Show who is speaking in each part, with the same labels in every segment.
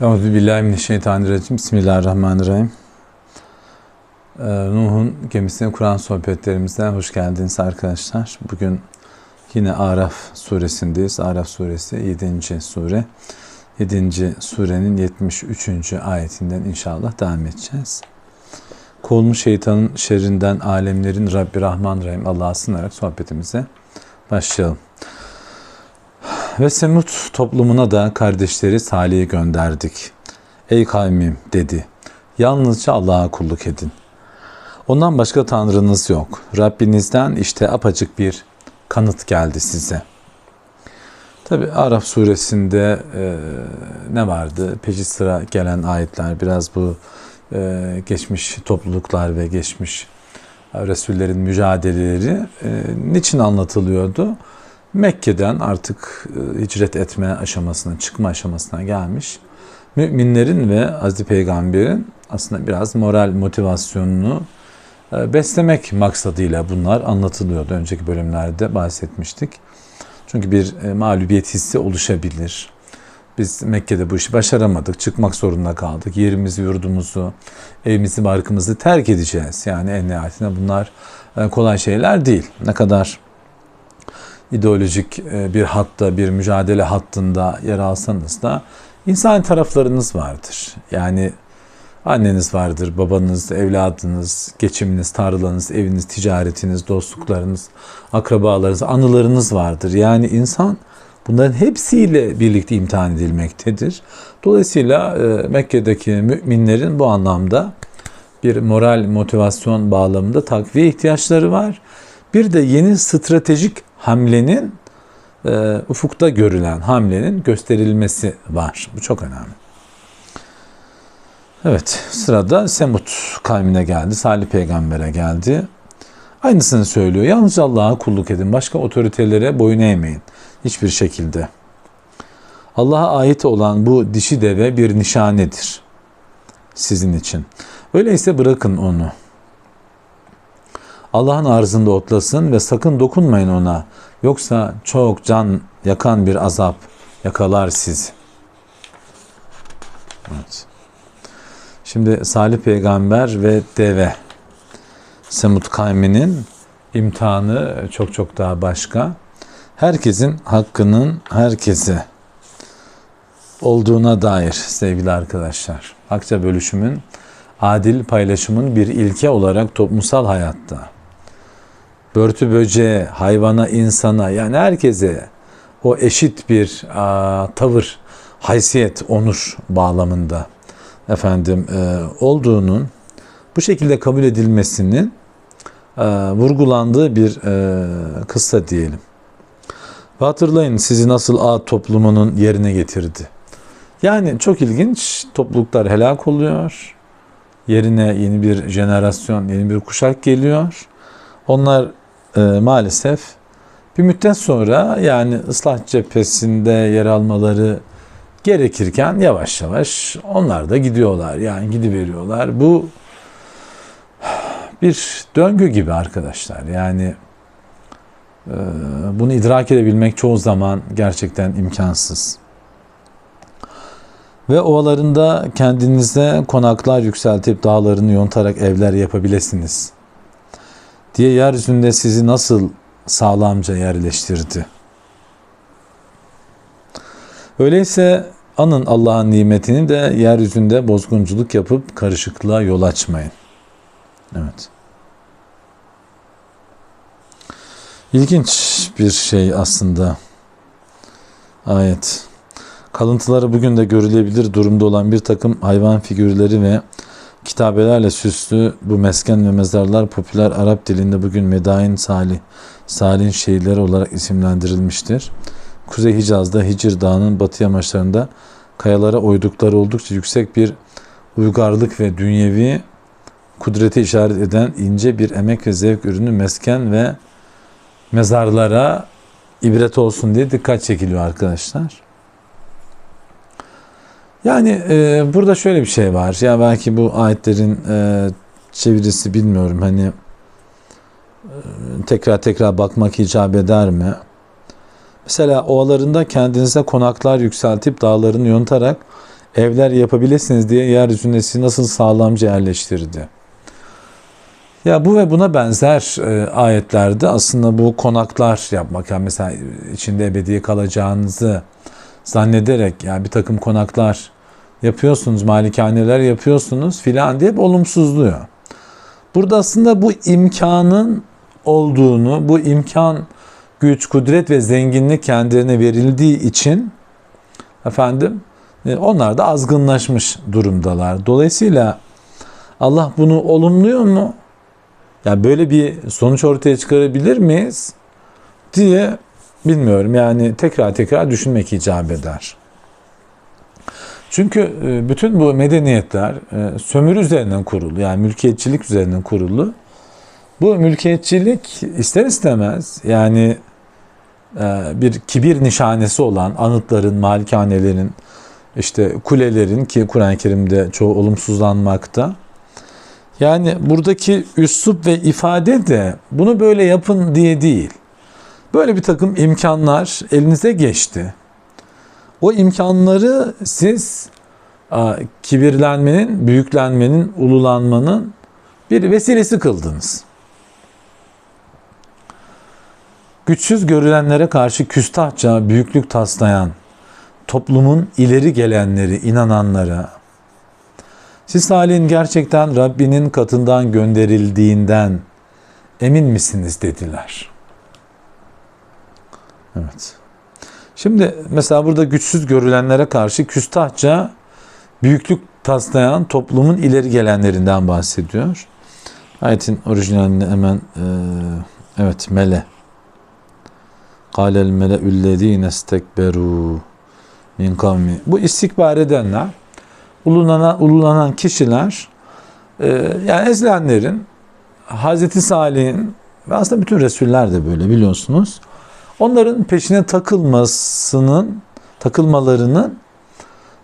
Speaker 1: Euzubillahimineşşeytanirracim. Bismillahirrahmanirrahim. Ee, Nuh'un gemisine Kur'an sohbetlerimizden hoş geldiniz arkadaşlar. Bugün yine Araf suresindeyiz. Araf suresi 7. sure. 7. surenin 73. ayetinden inşallah devam edeceğiz. Kovulmuş şeytanın şerrinden alemlerin Rabbi Rahman Rahim Allah'a sığınarak sohbetimize başlayalım. Ve Semut toplumuna da kardeşleri Salih'i gönderdik. Ey kavmim dedi. Yalnızca Allah'a kulluk edin. Ondan başka tanrınız yok. Rabbinizden işte apacık bir kanıt geldi size. Tabi Araf suresinde e, ne vardı? Peşi sıra gelen ayetler biraz bu e, geçmiş topluluklar ve geçmiş Resullerin mücadeleleri e, niçin anlatılıyordu? Mekke'den artık e, hicret etme aşamasına, çıkma aşamasına gelmiş müminlerin ve Hazreti Peygamber'in aslında biraz moral motivasyonunu e, beslemek maksadıyla bunlar anlatılıyordu. Önceki bölümlerde bahsetmiştik. Çünkü bir e, mağlubiyet hissi oluşabilir. Biz Mekke'de bu işi başaramadık, çıkmak zorunda kaldık. Yerimizi, yurdumuzu, evimizi, barkımızı terk edeceğiz. Yani en nihayetinde bunlar kolay şeyler değil. Ne kadar ideolojik e, bir hatta, bir mücadele hattında yer alsanız da insan taraflarınız vardır. Yani anneniz vardır, babanız, evladınız, geçiminiz, tarlanız, eviniz, ticaretiniz, dostluklarınız, akrabalarınız, anılarınız vardır. Yani insan bunların hepsiyle birlikte imtihan edilmektedir. Dolayısıyla e, Mekke'deki müminlerin bu anlamda bir moral motivasyon bağlamında takviye ihtiyaçları var. Bir de yeni stratejik hamlenin e, ufukta görülen hamlenin gösterilmesi var. Bu çok önemli. Evet sırada Semut kavmine geldi. Salih peygambere geldi. Aynısını söylüyor. Yalnız Allah'a kulluk edin. Başka otoritelere boyun eğmeyin. Hiçbir şekilde. Allah'a ait olan bu dişi deve bir nişanedir. Sizin için. Öyleyse bırakın onu. Allah'ın arzında otlasın ve sakın dokunmayın ona. Yoksa çok can yakan bir azap yakalar sizi. Evet. Şimdi Salih Peygamber ve deve Semut kavminin imtihanı çok çok daha başka. Herkesin hakkının herkese olduğuna dair sevgili arkadaşlar. Hakça bölüşümün adil paylaşımın bir ilke olarak toplumsal hayatta börtü böceğe, hayvana, insana yani herkese o eşit bir a, tavır, haysiyet, onur bağlamında efendim e, olduğunun bu şekilde kabul edilmesinin e, vurgulandığı bir e, kıssa diyelim. Ve hatırlayın sizi nasıl ağ toplumunun yerine getirdi. Yani çok ilginç topluluklar helak oluyor. Yerine yeni bir jenerasyon, yeni bir kuşak geliyor. Onlar e, maalesef bir müddet sonra yani ıslah cephesinde yer almaları gerekirken yavaş yavaş onlar da gidiyorlar. Yani gidiveriyorlar. Bu bir döngü gibi arkadaşlar. Yani e, bunu idrak edebilmek çoğu zaman gerçekten imkansız. Ve ovalarında kendinize konaklar yükseltip dağlarını yontarak evler yapabilirsiniz diye yeryüzünde sizi nasıl sağlamca yerleştirdi. Öyleyse anın Allah'ın nimetini de yeryüzünde bozgunculuk yapıp karışıklığa yol açmayın. Evet. İlginç bir şey aslında. Ayet. Kalıntıları bugün de görülebilir durumda olan bir takım hayvan figürleri ve kitabelerle süslü bu mesken ve mezarlar popüler Arap dilinde bugün Medain Salih, Salih'in şehirleri olarak isimlendirilmiştir. Kuzey Hicaz'da Hicr Dağı'nın batı yamaçlarında kayalara oydukları oldukça yüksek bir uygarlık ve dünyevi kudreti işaret eden ince bir emek ve zevk ürünü mesken ve mezarlara ibret olsun diye dikkat çekiliyor arkadaşlar. Yani e, burada şöyle bir şey var. Ya belki bu ayetlerin e, çevirisi bilmiyorum. Hani e, tekrar tekrar bakmak icap eder mi? Mesela ovalarında kendinize konaklar yükseltip dağlarını yontarak evler yapabilirsiniz diye yeryüzünde sizi nasıl sağlamca yerleştirdi. Ya bu ve buna benzer e, ayetlerde aslında bu konaklar yapmak yani mesela içinde ebedi kalacağınızı zannederek yani bir takım konaklar yapıyorsunuz, malikaneler yapıyorsunuz filan diye olumsuzluyor. Burada aslında bu imkanın olduğunu, bu imkan güç, kudret ve zenginlik kendilerine verildiği için efendim e, onlar da azgınlaşmış durumdalar. Dolayısıyla Allah bunu olumluyor mu? Yani böyle bir sonuç ortaya çıkarabilir miyiz diye bilmiyorum. Yani tekrar tekrar düşünmek icap eder. Çünkü e, bütün bu medeniyetler e, sömürü üzerinden kurulu yani mülkiyetçilik üzerinden kurulu. Bu mülkiyetçilik ister istemez yani e, bir kibir nişanesi olan anıtların, malikanelerin, işte kulelerin ki Kur'an-ı Kerim'de çoğu olumsuzlanmakta. Yani buradaki üslup ve ifade de bunu böyle yapın diye değil. Böyle bir takım imkanlar elinize geçti. O imkanları siz kibirlenmenin, büyüklenmenin, ululanmanın bir vesilesi kıldınız. Güçsüz görülenlere karşı küstahça büyüklük taslayan, toplumun ileri gelenleri, inananlara, siz Salih'in gerçekten Rabbinin katından gönderildiğinden emin misiniz dediler. Evet. Şimdi mesela burada güçsüz görülenlere karşı küstahça büyüklük taslayan toplumun ileri gelenlerinden bahsediyor. Ayetin orijinalini hemen e, evet mele. Kâlel mele'üllezîne istekberû min kavmi. Bu istikbar edenler, ululanan, ululanan kişiler, e, yani ezilenlerin, Hazreti Salih'in ve aslında bütün Resuller de böyle biliyorsunuz. Onların peşine takılmasının, takılmalarının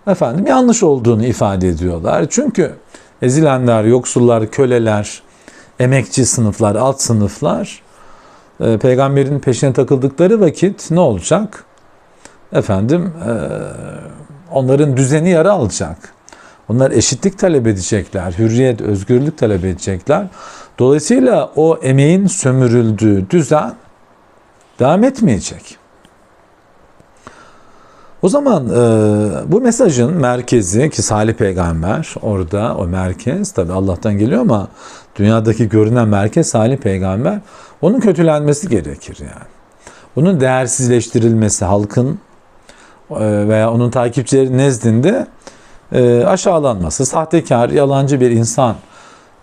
Speaker 1: efendim yanlış olduğunu ifade ediyorlar. Çünkü ezilenler, yoksullar, köleler, emekçi sınıflar, alt sınıflar e, peygamberin peşine takıldıkları vakit ne olacak? Efendim e, onların düzeni yara alacak. Onlar eşitlik talep edecekler, hürriyet, özgürlük talep edecekler. Dolayısıyla o emeğin sömürüldüğü düzen devam etmeyecek. O zaman e, bu mesajın merkezi ki Salih Peygamber orada o merkez tabi Allah'tan geliyor ama dünyadaki görünen merkez Salih Peygamber onun kötülenmesi gerekir yani. Bunun değersizleştirilmesi halkın e, veya onun takipçileri nezdinde e, aşağılanması, sahtekar, yalancı bir insan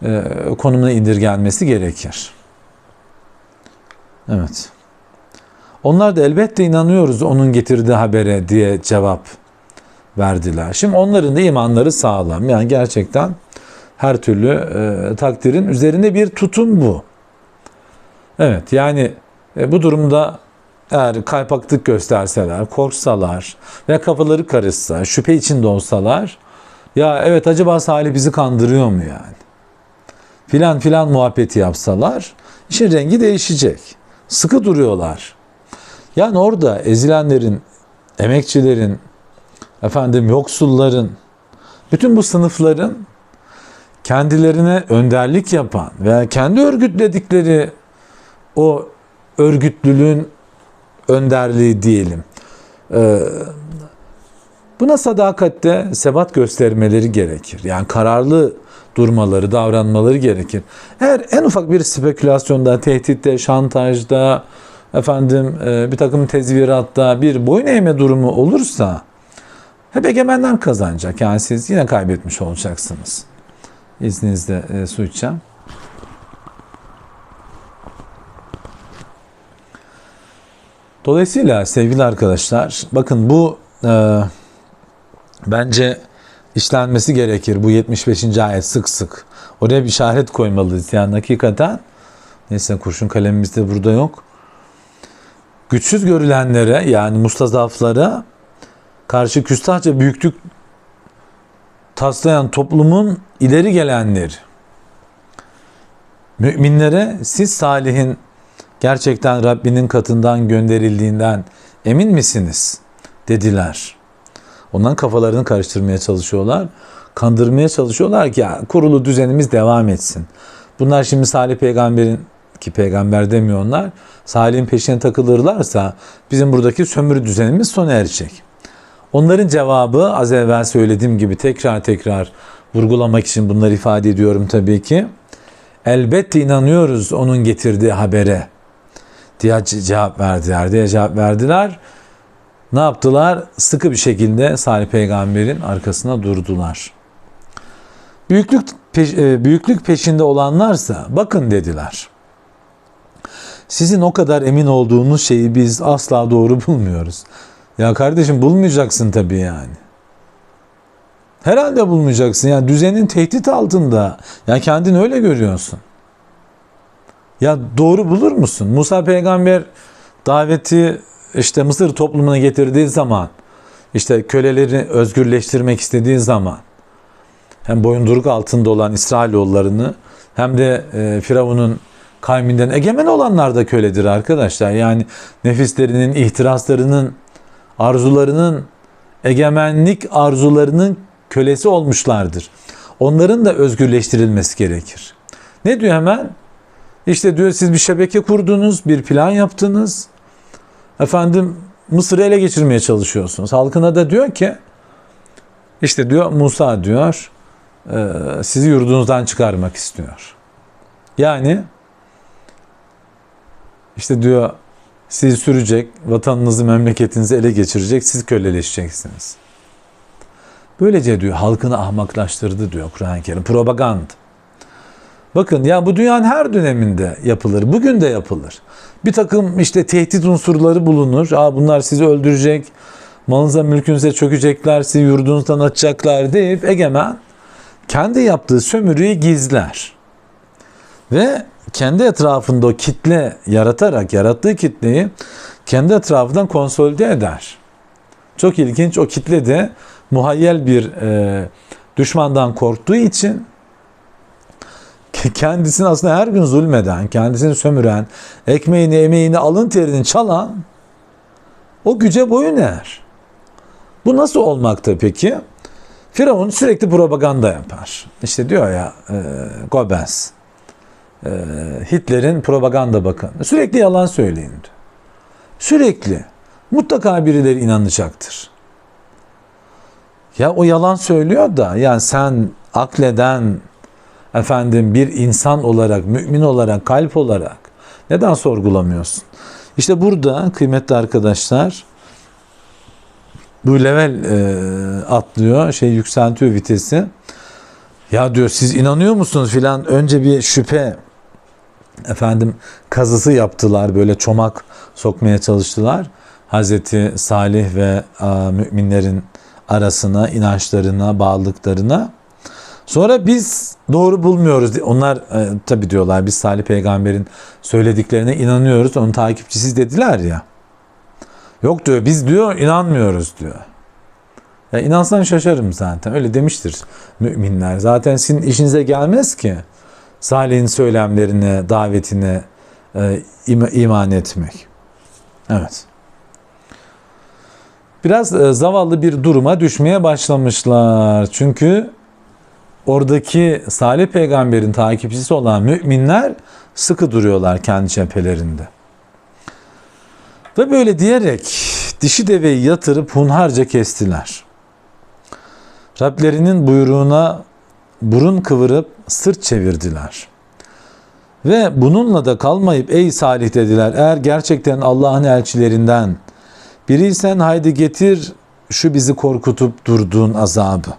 Speaker 1: e, konumuna indirgenmesi gerekir. Evet. Onlar da elbette inanıyoruz onun getirdiği habere diye cevap verdiler. Şimdi onların da imanları sağlam. Yani gerçekten her türlü e, takdirin üzerinde bir tutum bu. Evet yani e, bu durumda eğer kaypaklık gösterseler, korksalar ve kafaları karışsa, şüphe içinde olsalar ya evet acaba Salih bizi kandırıyor mu yani? Filan filan muhabbeti yapsalar işin rengi değişecek. Sıkı duruyorlar. Yani orada ezilenlerin, emekçilerin, efendim yoksulların, bütün bu sınıfların kendilerine önderlik yapan veya kendi örgütledikleri o örgütlülüğün önderliği diyelim. Ee, buna sadakatte sebat göstermeleri gerekir. Yani kararlı durmaları, davranmaları gerekir. Eğer en ufak bir spekülasyonda, tehditte, şantajda, efendim e, bir takım tezviratta bir boyun eğme durumu olursa hep egemenler kazanacak. Yani siz yine kaybetmiş olacaksınız. İzninizle e, su içeceğim. Dolayısıyla sevgili arkadaşlar bakın bu e, bence işlenmesi gerekir. Bu 75. ayet sık sık. Oraya bir işaret koymalıyız. Yani hakikaten neyse kurşun kalemimiz de burada yok. Güçsüz görülenlere yani mustazaflara karşı küstahça büyüklük taslayan toplumun ileri gelenleri müminlere siz salihin gerçekten Rabbinin katından gönderildiğinden emin misiniz? dediler. Onların kafalarını karıştırmaya çalışıyorlar. Kandırmaya çalışıyorlar ki kurulu düzenimiz devam etsin. Bunlar şimdi Salih peygamberin ki peygamber demiyor onlar. Salih'in peşine takılırlarsa bizim buradaki sömürü düzenimiz sona erecek. Onların cevabı az evvel söylediğim gibi tekrar tekrar vurgulamak için bunları ifade ediyorum tabii ki. Elbette inanıyoruz onun getirdiği habere diye ce- cevap verdiler diye cevap verdiler. Ne yaptılar? Sıkı bir şekilde Salih peygamberin arkasına durdular. Büyüklük peş- e, büyüklük peşinde olanlarsa bakın dediler. Sizin o kadar emin olduğunuz şeyi biz asla doğru bulmuyoruz. Ya kardeşim bulmayacaksın tabii yani. Herhalde bulmayacaksın. Yani düzenin tehdit altında. Ya kendini öyle görüyorsun. Ya doğru bulur musun? Musa peygamber daveti işte Mısır toplumuna getirdiği zaman işte köleleri özgürleştirmek istediği zaman hem boyunduruk altında olan İsrailoğullarını hem de e, Firavun'un kavminden egemen olanlar da köledir arkadaşlar. Yani nefislerinin, ihtiraslarının, arzularının, egemenlik arzularının kölesi olmuşlardır. Onların da özgürleştirilmesi gerekir. Ne diyor hemen? İşte diyor siz bir şebeke kurdunuz, bir plan yaptınız. Efendim Mısır'ı ele geçirmeye çalışıyorsunuz. Halkına da diyor ki işte diyor Musa diyor sizi yurdunuzdan çıkarmak istiyor. Yani işte diyor sizi sürecek, vatanınızı, memleketinizi ele geçirecek, siz köleleşeceksiniz. Böylece diyor halkını ahmaklaştırdı diyor Kur'an-ı Kerim. Propaganda. Bakın ya bu dünyanın her döneminde yapılır. Bugün de yapılır. Bir takım işte tehdit unsurları bulunur. Aa bunlar sizi öldürecek, malınıza mülkünüze çökecekler, sizi yurdunuzdan atacaklar deyip egemen kendi yaptığı sömürüyü gizler. Ve kendi etrafında o kitle yaratarak, yarattığı kitleyi kendi etrafından konsolide eder. Çok ilginç o kitle de muhayyel bir e, düşmandan korktuğu için kendisini aslında her gün zulmeden, kendisini sömüren, ekmeğini, emeğini, alın terini çalan o güce boyun eğer. Bu nasıl olmakta peki? Firavun sürekli propaganda yapar. İşte diyor ya e, Goebbels, e, Hitler'in propaganda bakanı. Sürekli yalan söyleyin diyor. Sürekli. Mutlaka birileri inanacaktır. Ya o yalan söylüyor da yani sen akleden efendim bir insan olarak, mümin olarak, kalp olarak neden sorgulamıyorsun? İşte burada kıymetli arkadaşlar bu level e, atlıyor, şey yükseltiyor vitesi. Ya diyor siz inanıyor musunuz filan önce bir şüphe efendim kazısı yaptılar böyle çomak sokmaya çalıştılar. Hazreti Salih ve a, müminlerin arasına, inançlarına, bağlılıklarına. Sonra biz doğru bulmuyoruz. Onlar e, tabi diyorlar biz Salih peygamberin söylediklerine inanıyoruz. Onun takipçisiz dediler ya. Yok diyor biz diyor inanmıyoruz diyor. Ya inansan şaşarım zaten. Öyle demiştir müminler. Zaten sizin işinize gelmez ki Salih'in söylemlerine, davetine e, im- iman etmek. Evet. Biraz e, zavallı bir duruma düşmeye başlamışlar. Çünkü oradaki Salih peygamberin takipçisi olan müminler sıkı duruyorlar kendi cephelerinde. Ve böyle diyerek dişi deveyi yatırıp hunharca kestiler. Rablerinin buyruğuna burun kıvırıp sırt çevirdiler. Ve bununla da kalmayıp ey Salih dediler eğer gerçekten Allah'ın elçilerinden biriysen haydi getir şu bizi korkutup durduğun azabı.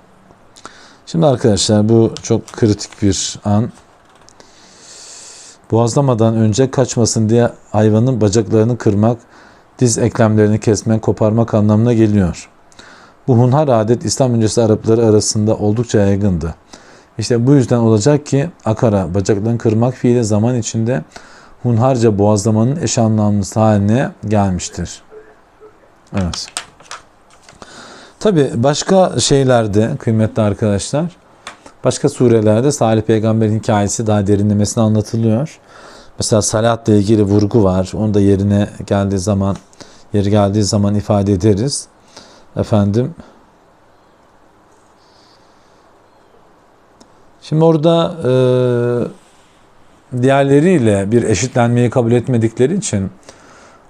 Speaker 1: Şimdi arkadaşlar bu çok kritik bir an. Boğazlamadan önce kaçmasın diye hayvanın bacaklarını kırmak, diz eklemlerini kesmek, koparmak anlamına geliyor. Bu hunhar adet İslam öncesi Arapları arasında oldukça yaygındı. İşte bu yüzden olacak ki akara, bacaklarını kırmak fiili zaman içinde hunharca boğazlamanın eş anlamlısı haline gelmiştir. Evet. Tabi başka şeylerde kıymetli arkadaşlar, başka surelerde Salih Peygamber'in hikayesi daha derinlemesine anlatılıyor. Mesela salatla ilgili vurgu var. Onu da yerine geldiği zaman, yeri geldiği zaman ifade ederiz. Efendim, Şimdi orada e, diğerleriyle bir eşitlenmeyi kabul etmedikleri için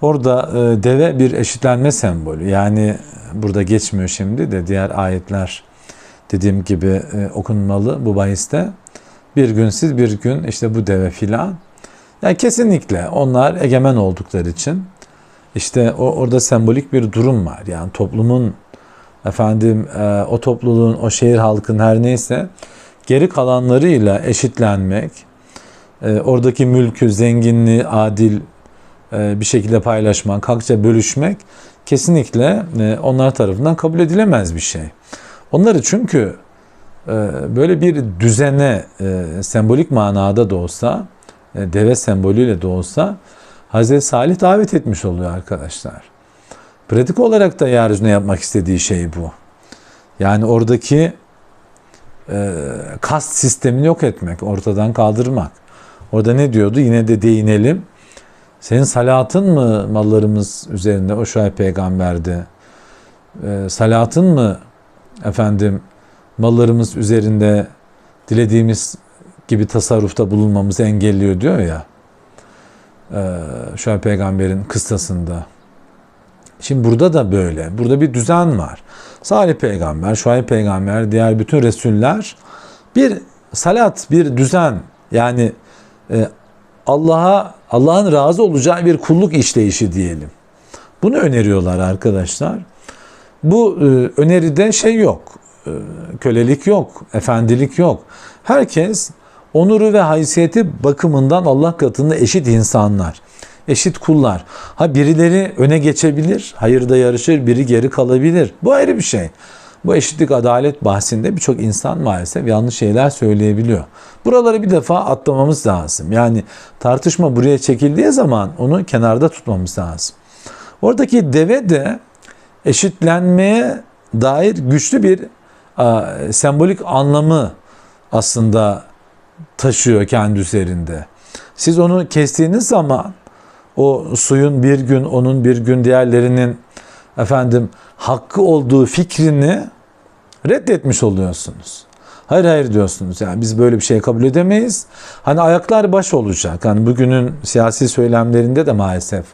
Speaker 1: orada e, deve bir eşitlenme sembolü. Yani burada geçmiyor şimdi de diğer ayetler dediğim gibi e, okunmalı bu bahiste. Bir gün siz bir gün işte bu deve filan. Yani kesinlikle onlar egemen oldukları için işte o, orada sembolik bir durum var. Yani toplumun efendim e, o topluluğun o şehir halkın her neyse geri kalanlarıyla eşitlenmek, e, oradaki mülkü, zenginliği adil e, bir şekilde paylaşmak, hakça bölüşmek kesinlikle e, onlar tarafından kabul edilemez bir şey. Onları çünkü böyle bir düzene sembolik manada da olsa, deve sembolüyle de olsa Hazreti Salih davet etmiş oluyor arkadaşlar. Pratik olarak da yeryüzüne yapmak istediği şey bu. Yani oradaki kast sistemini yok etmek, ortadan kaldırmak. Orada ne diyordu? Yine de değinelim. Senin salatın mı mallarımız üzerinde o Şuayb peygamberde? E, salatın mı efendim mallarımız üzerinde dilediğimiz gibi tasarrufta bulunmamızı engelliyor diyor ya. E, Şuayb peygamberin kıssasında. Şimdi burada da böyle. Burada bir düzen var. Salih peygamber, Şuayb peygamber, diğer bütün resuller bir salat, bir düzen yani e, Allah'a Allah'ın razı olacağı bir kulluk işleyişi diyelim. Bunu öneriyorlar arkadaşlar. Bu e, öneride şey yok. E, kölelik yok, efendilik yok. Herkes onuru ve haysiyeti bakımından Allah katında eşit insanlar eşit kullar. Ha birileri öne geçebilir, hayırda yarışır, biri geri kalabilir. Bu ayrı bir şey. Bu eşitlik adalet bahsinde birçok insan maalesef yanlış şeyler söyleyebiliyor. Buraları bir defa atlamamız lazım. Yani tartışma buraya çekildiği zaman onu kenarda tutmamız lazım. Oradaki deve de eşitlenmeye dair güçlü bir a, sembolik anlamı aslında taşıyor kendi üzerinde. Siz onu kestiğiniz zaman o suyun bir gün onun bir gün diğerlerinin efendim hakkı olduğu fikrini reddetmiş oluyorsunuz. Hayır hayır diyorsunuz yani biz böyle bir şey kabul edemeyiz. Hani ayaklar baş olacak. Hani bugünün siyasi söylemlerinde de maalesef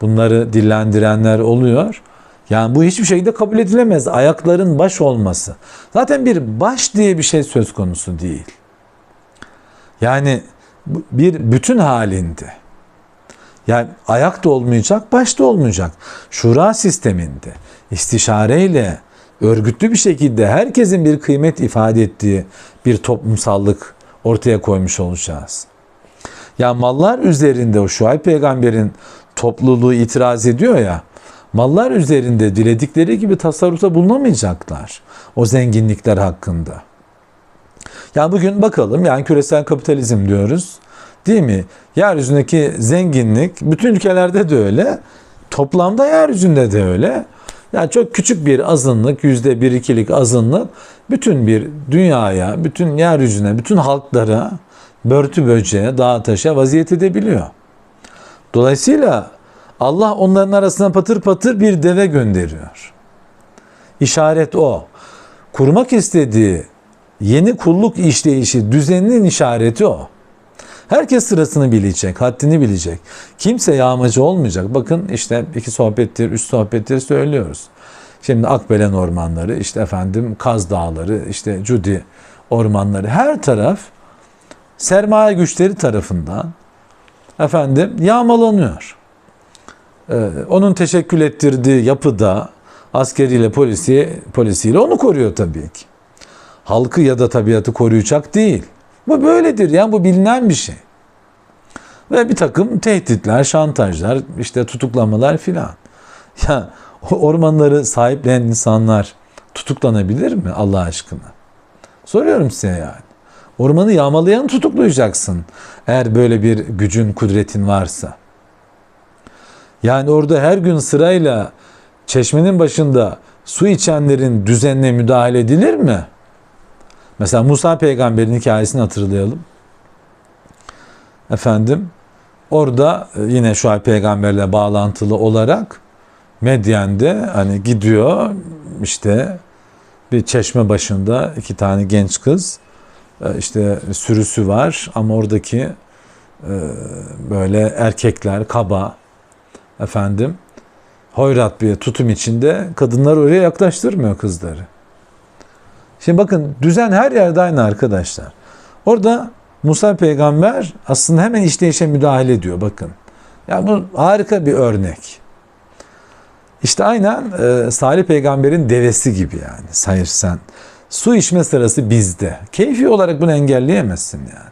Speaker 1: bunları dillendirenler oluyor. Yani bu hiçbir şekilde kabul edilemez. Ayakların baş olması. Zaten bir baş diye bir şey söz konusu değil. Yani bir bütün halinde. Yani ayak da olmayacak, baş da olmayacak. Şura sisteminde istişareyle örgütlü bir şekilde herkesin bir kıymet ifade ettiği bir toplumsallık ortaya koymuş olacağız. Ya mallar üzerinde o Şuayb peygamberin topluluğu itiraz ediyor ya. Mallar üzerinde diledikleri gibi tasarrufta bulunamayacaklar. O zenginlikler hakkında. Yani bugün bakalım yani küresel kapitalizm diyoruz. Değil mi? Yeryüzündeki zenginlik bütün ülkelerde de öyle. Toplamda yeryüzünde de öyle. Yani çok küçük bir azınlık, yüzde bir ikilik azınlık bütün bir dünyaya, bütün yeryüzüne, bütün halklara, börtü böceğe, dağa taşa vaziyet edebiliyor. Dolayısıyla Allah onların arasına patır patır bir deve gönderiyor. İşaret o. Kurmak istediği yeni kulluk işleyişi, düzeninin işareti o. Herkes sırasını bilecek, haddini bilecek. Kimse yağmacı olmayacak. Bakın işte iki sohbettir, üç sohbettir söylüyoruz. Şimdi Akbelen ormanları, işte efendim Kaz Dağları, işte Cudi ormanları her taraf sermaye güçleri tarafından efendim yağmalanıyor. Ee, onun teşekkül ettirdiği yapıda askeriyle polisi polisiyle onu koruyor tabii ki. Halkı ya da tabiatı koruyacak değil. Bu böyledir yani bu bilinen bir şey. Ve bir takım tehditler, şantajlar, işte tutuklamalar filan. Ya ormanları sahipleyen insanlar tutuklanabilir mi Allah aşkına? Soruyorum size yani. Ormanı yağmalayan tutuklayacaksın. Eğer böyle bir gücün, kudretin varsa. Yani orada her gün sırayla çeşmenin başında su içenlerin düzenine müdahale edilir mi? Mesela Musa peygamberin hikayesini hatırlayalım. Efendim orada e, yine şu an peygamberle bağlantılı olarak Medyen'de hani gidiyor işte bir çeşme başında iki tane genç kız e, işte sürüsü var ama oradaki e, böyle erkekler kaba efendim hoyrat bir tutum içinde kadınlar oraya yaklaştırmıyor kızları. Şimdi bakın düzen her yerde aynı arkadaşlar. Orada Musa peygamber aslında hemen işleyişe müdahale ediyor bakın. Ya bu harika bir örnek. İşte aynen e, Salih peygamberin devesi gibi yani sayırsan. Su içme sırası bizde. Keyfi olarak bunu engelleyemezsin yani.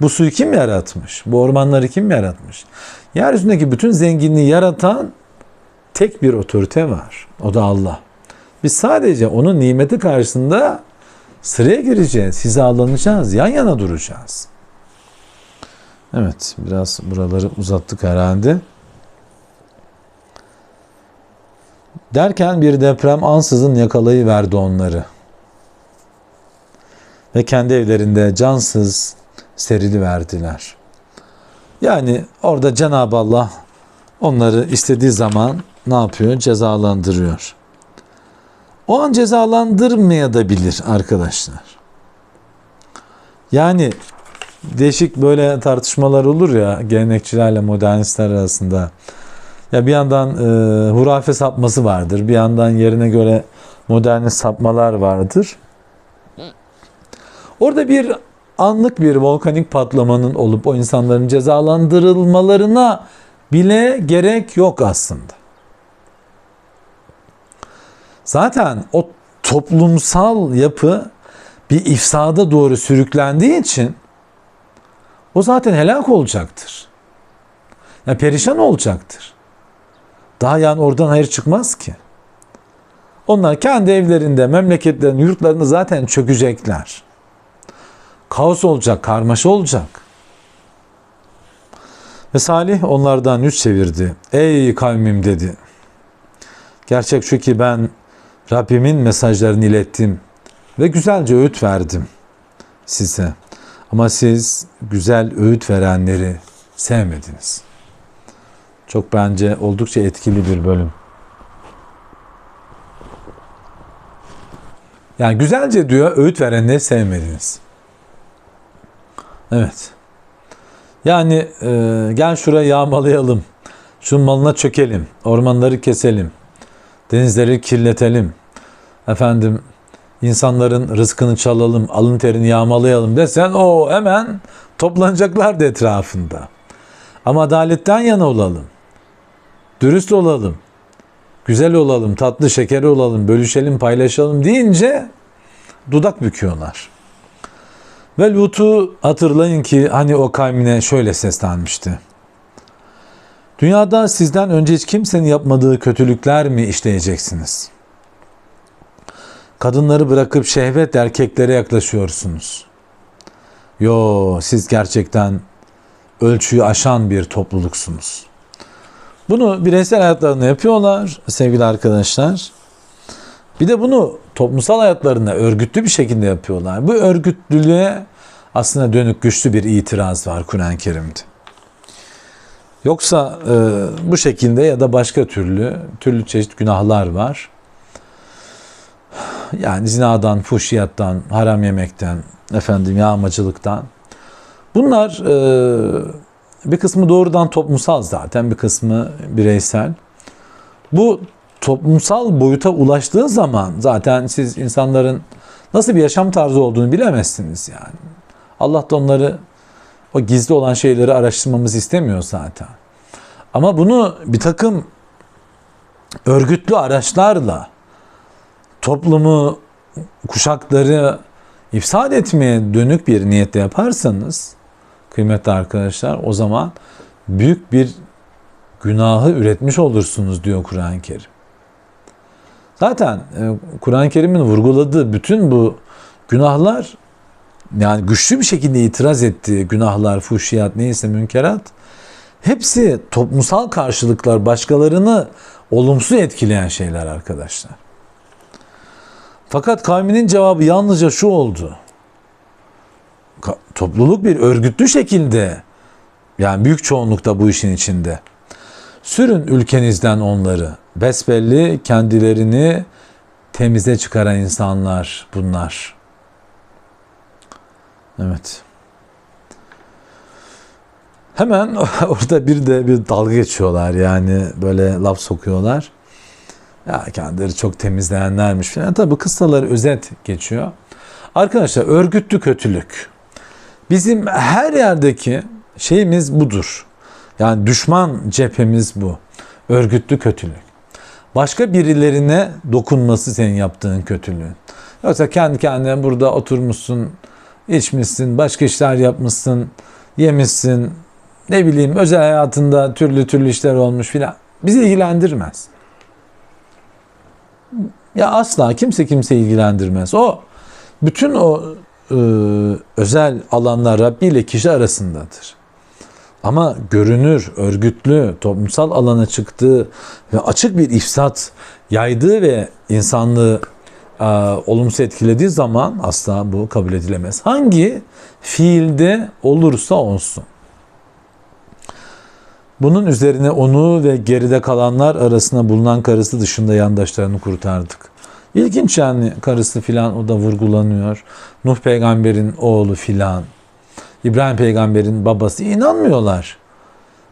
Speaker 1: Bu suyu kim yaratmış? Bu ormanları kim yaratmış? Yeryüzündeki bütün zenginliği yaratan tek bir otorite var. O da Allah. Biz sadece onun nimeti karşısında sıraya gireceğiz, hizalanacağız, yan yana duracağız. Evet, biraz buraları uzattık herhalde. Derken bir deprem ansızın yakalayıverdi onları. Ve kendi evlerinde cansız serili verdiler. Yani orada Cenab-ı Allah onları istediği zaman ne yapıyor? Cezalandırıyor. O an cezalandırmaya da bilir arkadaşlar. Yani değişik böyle tartışmalar olur ya gelenekçilerle modernistler arasında. Ya bir yandan e, hurafe sapması vardır. Bir yandan yerine göre modernist sapmalar vardır. Orada bir anlık bir volkanik patlamanın olup o insanların cezalandırılmalarına bile gerek yok aslında. Zaten o toplumsal yapı bir ifsada doğru sürüklendiği için o zaten helak olacaktır. Ya yani perişan olacaktır. Daha yani oradan hayır çıkmaz ki. Onlar kendi evlerinde, memleketlerinde, yurtlarında zaten çökecekler. Kaos olacak, karmaşa olacak. Ve Salih onlardan yüz çevirdi. Ey kavmim dedi. Gerçek şu ki ben Rabbimin mesajlarını ilettim ve güzelce öğüt verdim size. Ama siz güzel öğüt verenleri sevmediniz. Çok bence oldukça etkili bir bölüm. Yani güzelce diyor öğüt verenleri sevmediniz. Evet. Yani e, gel şuraya yağmalayalım. Şunun malına çökelim. Ormanları keselim. Denizleri kirletelim. Efendim insanların rızkını çalalım, alın terini yağmalayalım desen o hemen toplanacaklardı etrafında. Ama adaletten yana olalım. Dürüst olalım. Güzel olalım, tatlı şeker olalım, bölüşelim, paylaşalım deyince dudak büküyorlar. Ve Lut'u hatırlayın ki hani o kavmine şöyle seslenmişti. Dünyada sizden önce hiç kimsenin yapmadığı kötülükler mi işleyeceksiniz? Kadınları bırakıp şehvet erkeklere yaklaşıyorsunuz. Yo siz gerçekten ölçüyü aşan bir topluluksunuz. Bunu bireysel hayatlarında yapıyorlar sevgili arkadaşlar. Bir de bunu toplumsal hayatlarında örgütlü bir şekilde yapıyorlar. Bu örgütlülüğe aslında dönük güçlü bir itiraz var Kur'an-ı Kerim'de. Yoksa e, bu şekilde ya da başka türlü türlü çeşit günahlar var. Yani zinadan, fuhşiyattan, haram yemekten, efendim yağmacılıktan. Bunlar e, bir kısmı doğrudan toplumsal zaten, bir kısmı bireysel. Bu toplumsal boyuta ulaştığı zaman zaten siz insanların nasıl bir yaşam tarzı olduğunu bilemezsiniz yani. Allah da onları o gizli olan şeyleri araştırmamızı istemiyor zaten. Ama bunu bir takım örgütlü araçlarla toplumu, kuşakları ifsad etmeye dönük bir niyette yaparsanız kıymetli arkadaşlar o zaman büyük bir günahı üretmiş olursunuz diyor Kur'an-ı Kerim. Zaten e, Kur'an-ı Kerim'in vurguladığı bütün bu günahlar yani güçlü bir şekilde itiraz ettiği günahlar, fuhşiyat neyse münkerat hepsi toplumsal karşılıklar başkalarını olumsuz etkileyen şeyler arkadaşlar. Fakat kavminin cevabı yalnızca şu oldu. Topluluk bir örgütlü şekilde yani büyük çoğunlukta bu işin içinde. Sürün ülkenizden onları. Besbelli kendilerini temize çıkaran insanlar bunlar. Evet. Hemen orada bir de bir dalga geçiyorlar yani böyle laf sokuyorlar. Ya kendileri çok temizleyenlermiş falan. Tabi kıssaları özet geçiyor. Arkadaşlar örgütlü kötülük. Bizim her yerdeki şeyimiz budur. Yani düşman cephemiz bu. Örgütlü kötülük. Başka birilerine dokunması senin yaptığın kötülüğün. Yoksa kendi kendine burada oturmuşsun, içmişsin, başka işler yapmışsın, yemişsin, ne bileyim özel hayatında türlü türlü işler olmuş filan. Bizi ilgilendirmez. Ya asla kimse kimse ilgilendirmez. O bütün o e, özel alanlar Rabbi ile kişi arasındadır. Ama görünür, örgütlü, toplumsal alana çıktığı ve açık bir ifsat yaydığı ve insanlığı e, olumsuz etkilediği zaman asla bu kabul edilemez. Hangi fiilde olursa olsun. Bunun üzerine onu ve geride kalanlar arasında bulunan karısı dışında yandaşlarını kurtardık. İlginç yani karısı filan o da vurgulanıyor. Nuh peygamberin oğlu filan. İbrahim peygamberin babası inanmıyorlar.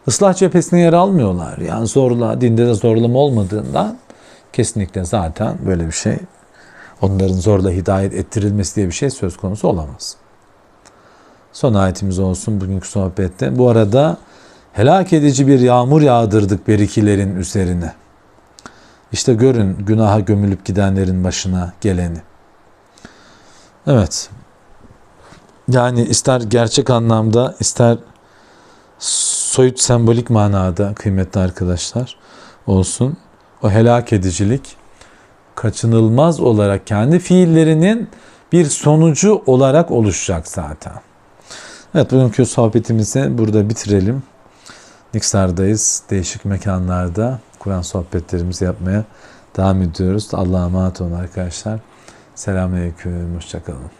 Speaker 1: Islah cephesine yer almıyorlar. Yani zorla, dinde de zorlama olmadığından kesinlikle zaten böyle bir şey onların zorla hidayet ettirilmesi diye bir şey söz konusu olamaz. Son ayetimiz olsun bugünkü sohbette. Bu arada helak edici bir yağmur yağdırdık berikilerin üzerine. İşte görün günaha gömülüp gidenlerin başına geleni. Evet. Yani ister gerçek anlamda ister soyut sembolik manada kıymetli arkadaşlar olsun. O helak edicilik kaçınılmaz olarak kendi fiillerinin bir sonucu olarak oluşacak zaten. Evet bugünkü sohbetimizi burada bitirelim. Niksar'dayız. Değişik mekanlarda Kur'an sohbetlerimizi yapmaya devam ediyoruz. Allah'a emanet olun arkadaşlar. Selamünaleyküm. Hoşçakalın.